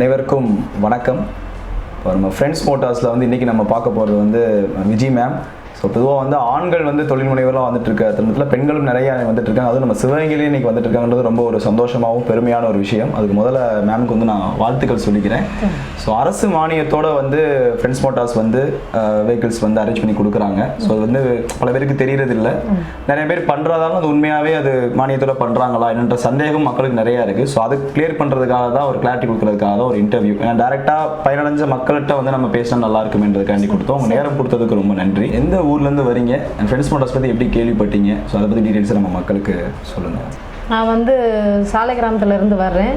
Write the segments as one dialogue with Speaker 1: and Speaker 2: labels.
Speaker 1: அனைவருக்கும் வணக்கம். இப்போ நம்ம ஃப்ரெண்ட்ஸ் மோட்டார்ஸில் வந்து இன்றைக்கி நம்ம பார்க்க போகிறது வந்து விஜய் மேம் ஸோ பொதுவாக வந்து ஆண்கள் வந்து தொழில் முனைவராக வந்துட்டு இருக்க தருணத்தில் பெண்களும் நிறைய வந்துட்டு இருக்காங்க அதுவும் நம்ம சிவகங்கையிலே இன்னைக்கு வந்துட்டு இருக்காங்கன்றது ரொம்ப ஒரு சந்தோஷமாகவும் பெருமையான ஒரு விஷயம். அதுக்கு முதல்ல மேம்க்கு வந்து நான் வாழ்த்துக்கள் சொல்லிக்கிறேன். ஸோ அரசு மானியத்தோட வந்து ஃப்ரெண்ட்ஸ் மோட்டார்ஸ் வந்து வெஹிக்கிள்ஸ் வந்து அரேஞ்ச் பண்ணி கொடுக்குறாங்க. ஸோ அது வந்து பல பேருக்கு தெரியறது இல்லை நிறைய பேர் பண்ணுறதாலும் அது உண்மையாகவே அது மானியத்தோட பண்ணுறாங்களா என்னன்ற சந்தேகம் மக்களுக்கு நிறையா இருக்குது ஸோ அது கிளியர் பண்ணுறதுக்காக தான் ஒரு கிளாரிட்டி கொடுக்கறதுக்காக தான் ஒரு இன்டர்வியூ ஏன்னா டேரெக்டாக பயனடைஞ்ச மக்கள்கிட்ட வந்து நம்ம பேசினா நல்லா இருக்குமேன்றதுக்காண்டி கொடுத்தோம். உங்கள் நேரம் கொடுத்ததுக்கு ரொம்ப நன்றி. எந்த ஊர்லேருந்து வரீங்க ஃப்ரெண்ட்ஸ் மோட்டார்ஸ் பற்றி எப்படி கேள்விப்பட்டீங்க? ஸோ அதை பற்றி டீட்டெயில்ஸ் நம்ம மக்களுக்கு சொல்லுங்கள்
Speaker 2: நான் வந்து சாலை கிராமத்துல இருந்து வர்றேன்.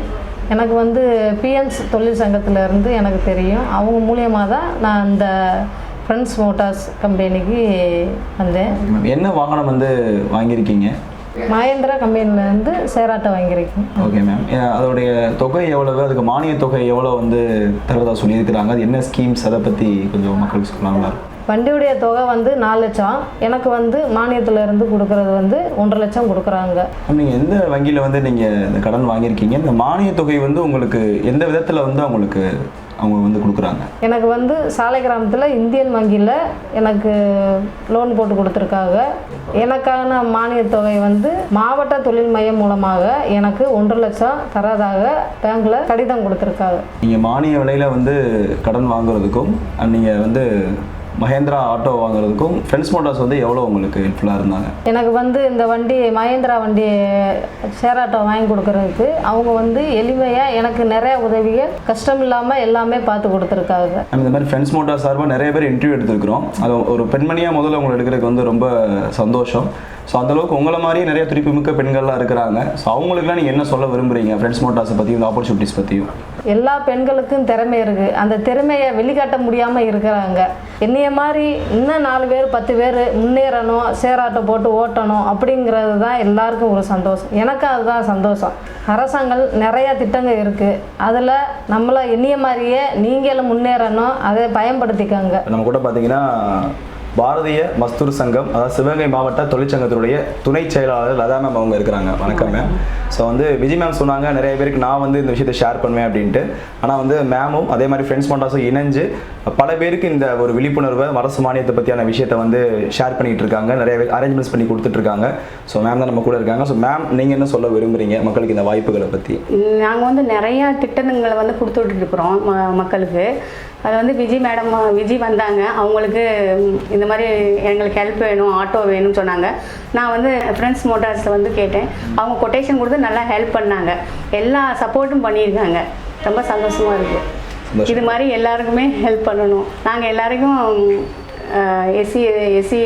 Speaker 2: எனக்கு வந்து பிஎன்ஸ் தொழில் சங்கத்துல இருந்து எனக்கு தெரியும். அவங்க மூலியமாக தான் நான் இந்த ஃப்ரெண்ட்ஸ் மோட்டார்ஸ் கம்பெனிக்கு வந்தேன்.
Speaker 1: என்ன வாகனம் வந்து வாங்கியிருக்கீங்க?
Speaker 2: மகேந்திரா கம்பெனிலேருந்து சேராட்டை வாங்கியிருக்கேன்.
Speaker 1: ஓகே மேம் அதோடைய தொகை எவ்வளவு? அதுக்கு மானிய தொகை எவ்வளோ வந்து தருவதா சொல்லியிருக்கிறாங்க. அது என்ன ஸ்கீம்ஸ் அதை பற்றி கொஞ்சம் மக்களுக்கு சொன்னாங்களா
Speaker 2: வண்டியுடைய தொகை வந்து நாலு லட்சம். எனக்கு வந்து மானியத்துல இருந்து கொடுக்கறது வந்து ஒன்றரை லட்சம் கொடுக்குறாங்க.
Speaker 1: நீங்கள் எந்த வங்கியில் வந்து நீங்கள் இந்த கடன் வாங்கியிருக்கீங்க? இந்த மானிய தொகை வந்து உங்களுக்கு எந்த விதத்தில் வந்து அவங்களுக்கு அவங்க வந்து கொடுக்குறாங்க?
Speaker 2: எனக்கு வந்து சாலை கிராமத்தில் இந்தியன் வங்கியில் எனக்கு லோன் போட்டு கொடுத்துருக்காங்க. எனக்கான மானியத் தொகை வந்து மாவட்ட தொழில் மையம் மூலமாக எனக்கு ஒன்றரை லட்சம் தரதாக பேங்க்கில் கடிதம் கொடுத்துருக்காங்க.
Speaker 1: நீங்கள் மானிய விலையில் வந்து கடன் வாங்குறதுக்கும் நீங்கள் வந்து மகேந்திரா ஆட்டோ வாங்குறதுக்கும் ஃப்ரெண்ட்ஸ் மோட்டார்ஸ் வந்து எவ்வளோ உங்களுக்கு ஹெல்ப்ஃபுல்லாக இருந்தாங்க?
Speaker 2: எனக்கு வந்து இந்த வண்டி மகேந்திரா வண்டி ஷேர் ஆட்டோ வாங்கி கொடுக்கறதுக்கு அவங்க வந்து எளிமையாக எனக்கு நிறைய உதவிகள் கஷ்டம் இல்லாமல் எல்லாமே பார்த்து கொடுத்துருக்காங்க.
Speaker 1: இந்த மாதிரி ஃப்ரெண்ட்ஸ் மோட்டார் சார்பாக நிறைய பேர் இன்டர்வியூ எடுத்திருக்கிறோம். அது ஒரு பெண்மணியாக முதல்ல உங்களை எடுக்கிறதுக்கு வந்து ரொம்ப சந்தோஷம். ஸோ அந்தளவுக்கு உங்களை மாதிரியே நிறைய துடிப்புமிக்க பெண்கள்லாம் இருக்கிறாங்க. ஸோ அவங்களுக்குலாம் நீங்கள் என்ன சொல்ல விரும்புறீங்க? ஃப்ரெண்ட்ஸ் மோட்டார்ஸை பற்றியும் இந்த ஆப்பர்ச்சுனிட்டிஸ் பற்றியும்
Speaker 2: எல்லா பெண்களுக்கும் திறமை இருக்குது அந்த திறமையை வெளிக்காட்ட முடியாமல் இருக்கிறாங்க. என்னைய மாதிரி இன்னும் நாலு பேர் பத்து பேர் முன்னேறணும் சேராட்டை போட்டு ஓட்டணும் அப்படிங்கிறது தான் எல்லாருக்கும் ஒரு சந்தோஷம். எனக்கு அதுதான் சந்தோஷம். அரசாங்கம் நிறையா திட்டங்கள் இருக்குது அதில் நம்மளை என்னைய மாதிரியே நீங்களும் முன்னேறணும். அதை பயன்படுத்திக்கோங்க.
Speaker 1: நம்ம கூட பார்த்தீங்கன்னா பாரதிய மஸ்தூர் சங்கம் அதாவது சிவகங்கை மாவட்ட தொழிற்சங்கத்தினுடைய துணை செயலாளர் லதா மேம் அவங்க இருக்கிறாங்க. வணக்கம் மேம் ஸோ வந்து விஜய் மேம் சொன்னாங்க நிறைய பேருக்கு நான் வந்து இந்த விஷயத்தை ஷேர் பண்ணுவேன் அப்படின்ட்டு. ஆனால் வந்து மேமும் அதே மாதிரி ஃப்ரெண்ட்ஸ் மோட்டார்ஸும் இணைஞ்சு பல பேருக்கு இந்த ஒரு விழிப்புணர்வை அரசு மானியத்தை பற்றியான விஷயத்தை வந்து ஷேர் பண்ணிகிட்டு இருக்காங்க. நிறைய பேர் அரேஞ்ச்மெண்ட்ஸ் பண்ணி கொடுத்துட்ருக்காங்க ஸோ மேம் தான் நம்ம கூட இருக்காங்க. ஸோ மேம் நீங்கள் என்ன சொல்ல விரும்புகிறீங்க மக்களுக்கு இந்த வாய்ப்புகளை பற்றி
Speaker 3: நாங்கள் வந்து நிறையா திட்டங்களை வந்து கொடுத்துட்ருக்குறோம் ம மக்களுக்கு. அது வந்து விஜய் மேடம் விஜய் வந்தாங்க. அவங்களுக்கு இந்த மாதிரி எங்களுக்கு ஹெல்ப் வேணும் ஆட்டோ வேணும்னு சொன்னாங்க. நான் வந்து ஃப்ரெண்ட்ஸ் மோட்டார்ஸில் வந்து கேட்டேன். அவங்க கொட்டேஷன் கொடுத்து நல்லா ஹெல்ப் பண்ணாங்க. எல்லா சப்போர்ட்டும் பண்ணியிருக்காங்க. ரொம்ப சந்தோஷமாக இருக்குது. இது மாதிரி எல்லாருக்குமே ஹெல்ப் பண்ணணும். நாங்கள் எல்லாருக்கும் எஸ்சி எஸ்சி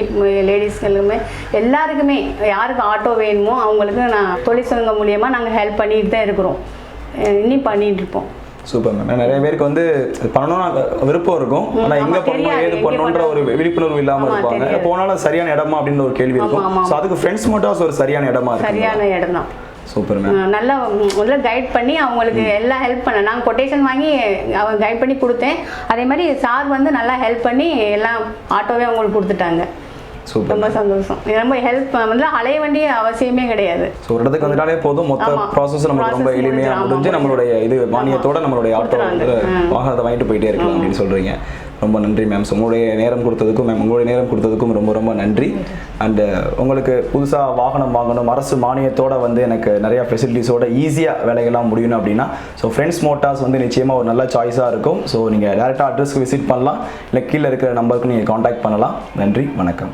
Speaker 3: லேடிஸ்களுக்குமே எல்லாருக்குமே யாருக்கு ஆட்டோ வேணுமோ அவங்களுக்கு நான் தொழிற்சங்கம் மூலியமாக நாங்கள் ஹெல்ப் பண்ணிட்டு தான் இருக்கிறோம். இன்னும் பண்ணிட்டு இருப்போம்.
Speaker 1: சூப்பர் மேம் நிறைய பேருக்கு வந்து பண்ணணும்னு விருப்பம் இருக்கும். ஆனா
Speaker 3: ஆமா,
Speaker 1: எங்க பண்ணணும் ஏது பண்ணணுன்ற ஒரு விழிப்புணர்வு இல்லாம
Speaker 3: ஆமா,
Speaker 1: இருப்பாங்க. போனாலும் சரியான இடமா அப்படின்னு ஒரு கேள்வி இருக்கும். ஸோ அதுக்கு ஃப்ரெண்ட்ஸ் மோட்டார்ஸ் ஒரு சரியான இடமா இருக்கு
Speaker 3: சரியான இடம் தான்
Speaker 1: சூப்பர்
Speaker 3: நல்லா முதல்ல கைட் பண்ணி அவங்களுக்கு எல்லாம் ஹெல்ப் பண்ண நாங்கள் கொட்டேஷன் வாங்கி அவங்க கைட் பண்ணி கொடுத்தேன். அதே மாதிரி சார் வந்து நல்லா ஹெல்ப் பண்ணி எல்லாம் ஆட்டோவே அவங்களுக்கு கொடுத்துட்டாங்க. ரொம்ப சந்தோஷம். ரொம்ப ஹெல்ப் வந்து அலைய வேண்டிய அவசியமே கிடையாது.
Speaker 1: ஸோ ஒரு இடத்துக்கு வந்துட்டாலே போதும். மொத்த. ப்ராசஸ் நம்மளுக்கு ரொம்ப
Speaker 3: Process
Speaker 1: எளிமையா
Speaker 3: முடிஞ்சிடும்.
Speaker 1: முடிஞ்சு. நம்மளுடைய இது மானியத்தோட நம்மளுடைய ஆட்டோ. வாகனத்தை வாங்கிட்டு போயிட்டே இருக்கலாம் அப்படின்னு சொல்றீங்க. ரொம்ப நன்றி மேம் உங்களுடைய நேரம் கொடுத்ததுக்கும் மேம் உங்களுடைய நேரம் கொடுத்ததுக்கும் ரொம்ப ரொம்ப நன்றி. அண்டு உங்களுக்கு புதுசாக வாகனம் வாங்கணும் அரசு மானியத்தோட வந்து எனக்கு நிறைய ஃபெசிலிட்டிஸோட ஈஸியாக வேலைகள்லாம் முடியணும் அப்படின்னா ஸோ ஃப்ரெண்ட்ஸ் மோட்டார்ஸ் வந்து நிச்சயமாக ஒரு நல்ல சாய்ஸாக இருக்கும். ஸோ நீங்கள் டேரெக்டாக அட்ரஸ்க்கு விசிட் பண்ணலாம். இல்லை கீழே இருக்கிற நம்பருக்கு நீங்கள் காண்டாக்ட் பண்ணலாம். நன்றி வணக்கம்.